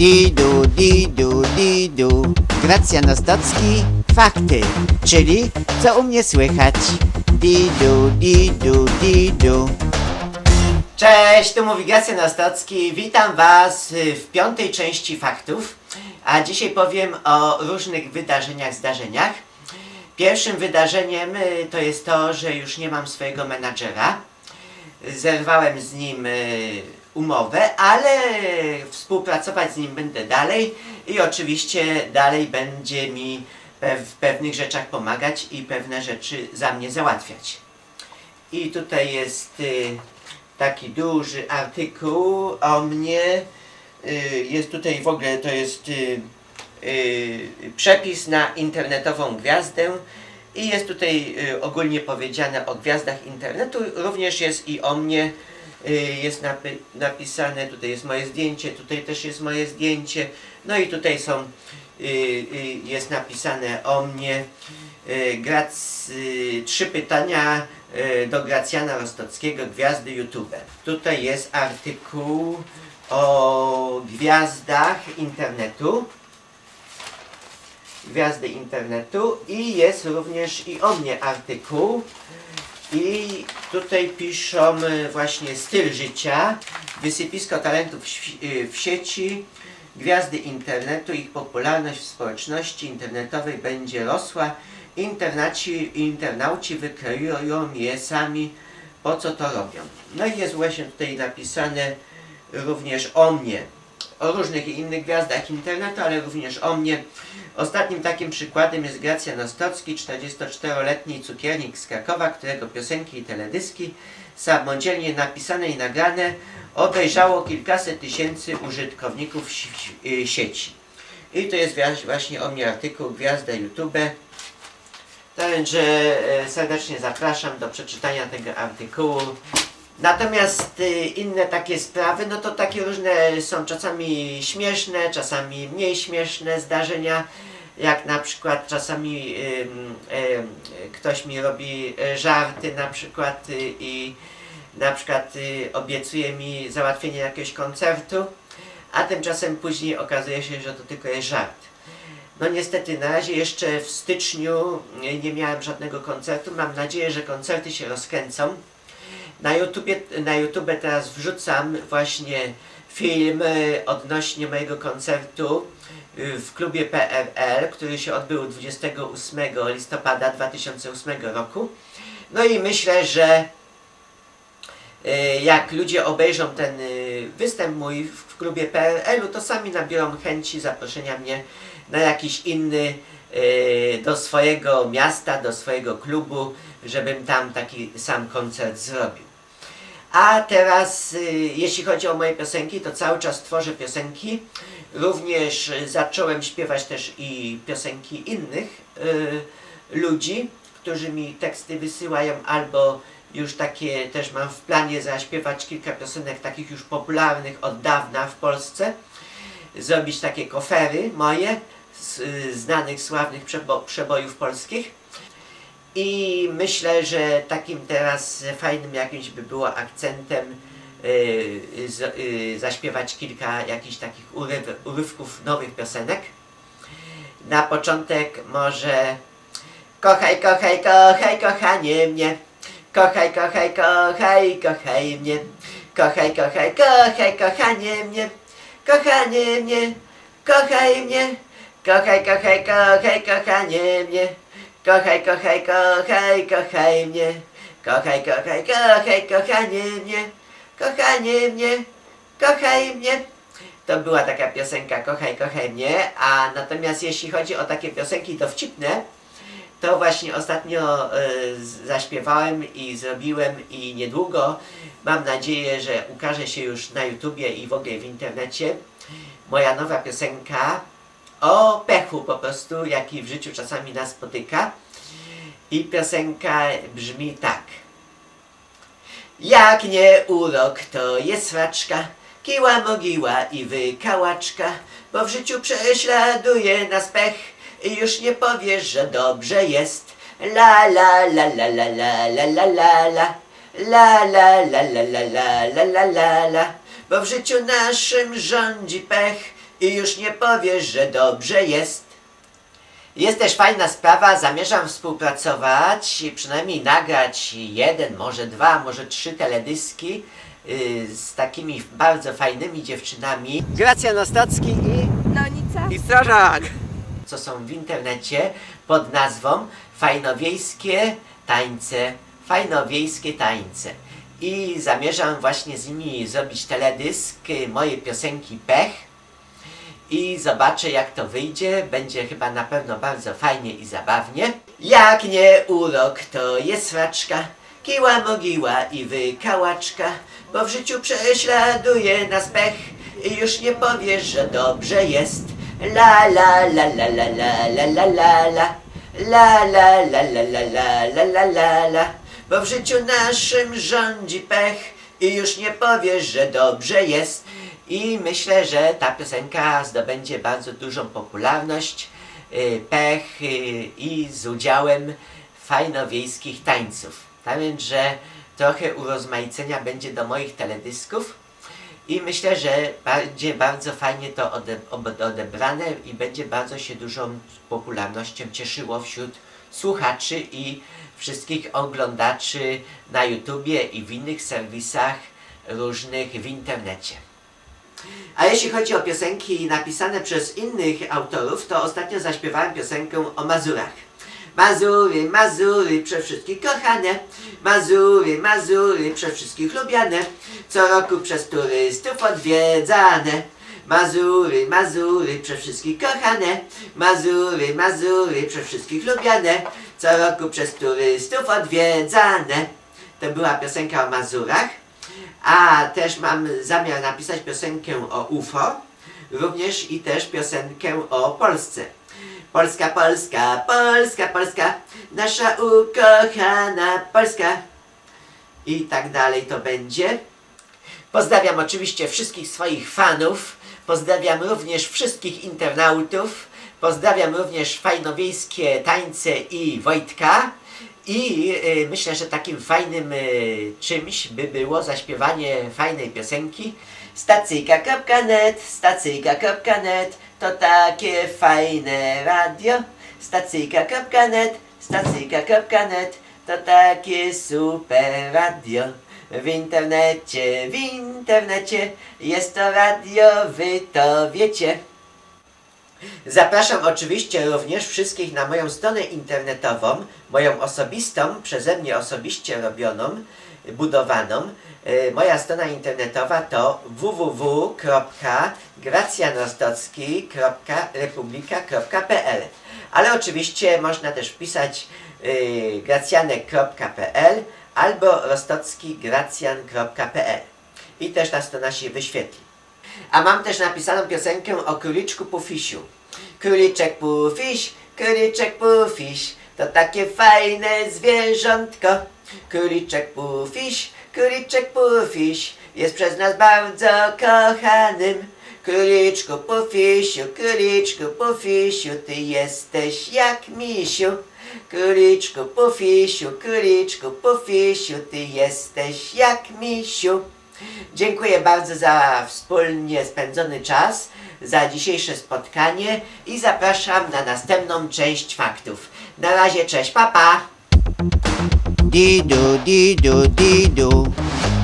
Didu, didu, didu. Gracjan Ostocki, fakty, czyli co u mnie słychać. Didu, didu, didu. Cześć, tu mówi Gracjan Ostocki. Witam Was w piątej części faktów, a dzisiaj powiem o różnych wydarzeniach, zdarzeniach. Pierwszym wydarzeniem y, to jest to, że już nie mam swojego menadżera. Zerwałem z nim y, umowę, ale współpracować z nim będę dalej i oczywiście dalej będzie mi w pewnych rzeczach pomagać i pewne rzeczy za mnie załatwiać. I tutaj jest y, taki duży artykuł o mnie. Y, jest tutaj w ogóle to jest y, przepis na internetową gwiazdę i jest tutaj ogólnie powiedziane o gwiazdach internetu. Również jest i o mnie. Y, Jest napi- napisane, tutaj jest moje zdjęcie, tutaj też jest moje zdjęcie. No i tutaj są, y, y, jest napisane o mnie. Grac, trzy pytania do Gracjana Rostockiego, gwiazdy YouTube. Tutaj jest artykuł o gwiazdach internetu. Gwiazdy internetu i jest również i o mnie artykuł. I tutaj piszą właśnie styl życia, wysypisko talentów y, w sieci, gwiazdy internetu, ich popularność w społeczności internetowej będzie rosła. Internaci, internauci wykreują je sami, po co to robią. No i jest właśnie tutaj napisane również o mnie, o różnych innych gwiazdach internetu, ale również o mnie. Ostatnim takim przykładem jest Gracjan Ostocki, 44-letni cukiernik z Krakowa, którego piosenki i teledyski samodzielnie napisane i nagrane obejrzało kilkaset tysięcy użytkowników y, sieci. I to jest właśnie o mnie artykuł Gwiazda YouTube. Także e, serdecznie zapraszam do przeczytania tego artykułu. Natomiast y, inne takie sprawy, no to takie różne są czasami śmieszne, czasami mniej śmieszne zdarzenia. Jak na przykład czasami ktoś mi robi e, żarty na przykład y, i na przykład y, obiecuje mi załatwienie jakiegoś koncertu, a tymczasem później okazuje się, że to tylko jest żart. No niestety na razie jeszcze w styczniu nie miałem żadnego koncertu. Mam nadzieję, że koncerty się rozkręcą. Na YouTube, na YouTube teraz wrzucam właśnie film y, odnośnie mojego koncertu y, w klubie PRL, który się odbył 28 listopada 2008 roku. No i myślę, że y, jak ludzie obejrzą ten występ mój w klubie PRL-u, to sami nabiorą chęci zaproszenia mnie na jakiś inny do swojego miasta, do swojego klubu, żebym tam taki sam koncert zrobił. A teraz, y, jeśli chodzi o moje piosenki, to cały czas tworzę piosenki. Również zacząłem śpiewać też i piosenki innych y, ludzi, którzy mi teksty wysyłają, albo już takie też mam w planie zaśpiewać kilka piosenek takich już popularnych od dawna w Polsce. Zrobić takie kofery moje z y, znanych, sławnych przebo przebojów polskich. I myślę, że takim teraz fajnym jakimś by było akcentem yy, z, yy, zaśpiewać kilka jakichś takich uryw, urywków nowych piosenek. Na początek może Kochaj, kochaj, kochaj, kochanie mnie. Kochaj, kochaj, kochaj, kochaj mnie. Kochaj, kochaj, kochaj, kochanie mnie. Kochanie mnie, kochaj mnie. Kochaj, kochaj, kochaj, kochanie mnie. Kochaj, kochaj, kochaj, kochaj mnie. Kochaj, kochaj, kochaj, kochanie mnie. Kochanie mnie, kochaj mnie. To była taka piosenka Kochaj, kochaj mnie, a natomiast jeśli chodzi o takie piosenki dowcipne, to właśnie ostatnio y, zaśpiewałem i zrobiłem i niedługo mam nadzieję, że ukaże się już na YouTubie i w ogóle w internecie moja nowa piosenka o pechu po prostu, jaki w życiu czasami nas spotyka. I piosenka brzmi tak. Jak nie urok, to jest sraczka, kiła mogiła i wykałaczka, bo w życiu prześladuje nas pech i już nie powiesz, że dobrze jest. La la la la la la la la la la La la la la la la la la la la Bo w życiu naszym rządzi pech i już nie powiesz, że dobrze jest. Jest też fajna sprawa, zamierzam współpracować, przynajmniej nagrać jeden, może dwa, może trzy teledyski y, z takimi bardzo fajnymi dziewczynami. Gracja Nostocki i Nonica. I strażak! co są w internecie pod nazwą Fajnowiejskie Tańce. Fajnowiejskie Tańce. I zamierzam właśnie z nimi zrobić teledysk y, moje piosenki Pech. I zobaczę jak to wyjdzie. Będzie chyba na pewno bardzo fajnie i zabawnie. Jak nie urok, to jest raczka. Kiła mogiła i wykałaczka. Bo w życiu prześladuje nas pech. I już nie powiesz, że dobrze jest. La la la la la la la la la la La la la la la la la la la la Bo w życiu naszym rządzi pech i już nie powiesz, że dobrze jest. I myślę, że ta piosenka zdobędzie bardzo dużą popularność, y, pech y, i z udziałem fajnowiejskich tańców. Tak więc, że trochę urozmaicenia będzie do moich teledysków. I myślę, że będzie bardzo fajnie to odebrane i będzie bardzo się dużą popularnością cieszyło wśród słuchaczy i wszystkich oglądaczy na YouTubie i w innych serwisach różnych w internecie. A jeśli chodzi o piosenki napisane przez innych autorów, to ostatnio zaśpiewałem piosenkę o Mazurach. Mazury, Mazury, przez wszystkich kochane. Mazury, Mazury, przez wszystkich lubiane. Co roku przez turystów odwiedzane. Mazury, Mazury, przez wszystkich kochane. Mazury, Mazury, przez wszystkich lubiane. Co roku przez turystów odwiedzane. To była piosenka o Mazurach. A też mam zamiar napisać piosenkę o UFO, również i też piosenkę o Polsce. Polska, Polska, Polska, Polska, nasza ukochana Polska. I tak dalej to będzie. Pozdrawiam oczywiście wszystkich swoich fanów. Pozdrawiam również wszystkich internautów. Pozdrawiam również fajnowiejskie tańce i Wojtka. I y, myślę, że takim fajnym y, czymś by było zaśpiewanie fajnej piosenki. Stacyjka.net, stacyjka.net, to takie fajne radio. Stacyjka.net, stacyjka.net, to takie super radio. W internecie, w internecie jest to radio, wy to wiecie. Zapraszam oczywiście również wszystkich na moją stronę internetową, moją osobistą, przeze mnie osobiście robioną, budowaną. E, Moja strona internetowa to www.gracjanostocki.republika.pl Ale oczywiście można też wpisać y, gracjanek.pl albo rostockigracjan.pl i też ta strona się wyświetli. A mam też napisaną piosenkę o króliczku Pufisiu. Króliczek Pufiś, króliczek Pufiś, to takie fajne zwierzątko. Króliczek Pufiś, króliczek Pufiś, jest przez nas bardzo kochanym. Króliczku Pufisiu, króliczku Pufisiu, ty jesteś jak misiu. Króliczku Pufisiu, króliczku Pufisiu, ty jesteś jak misiu. Dziękuję bardzo za wspólnie spędzony czas, za dzisiejsze spotkanie i zapraszam na następną część faktów. Na razie, cześć, papa! Didu, didu, didu.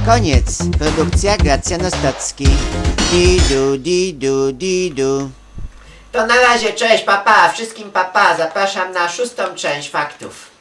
Koniec. Produkcja Gracja Nostocki. Didu, didu, didu. To na razie, cześć, papa! Wszystkim papa! Zapraszam na szóstą część faktów.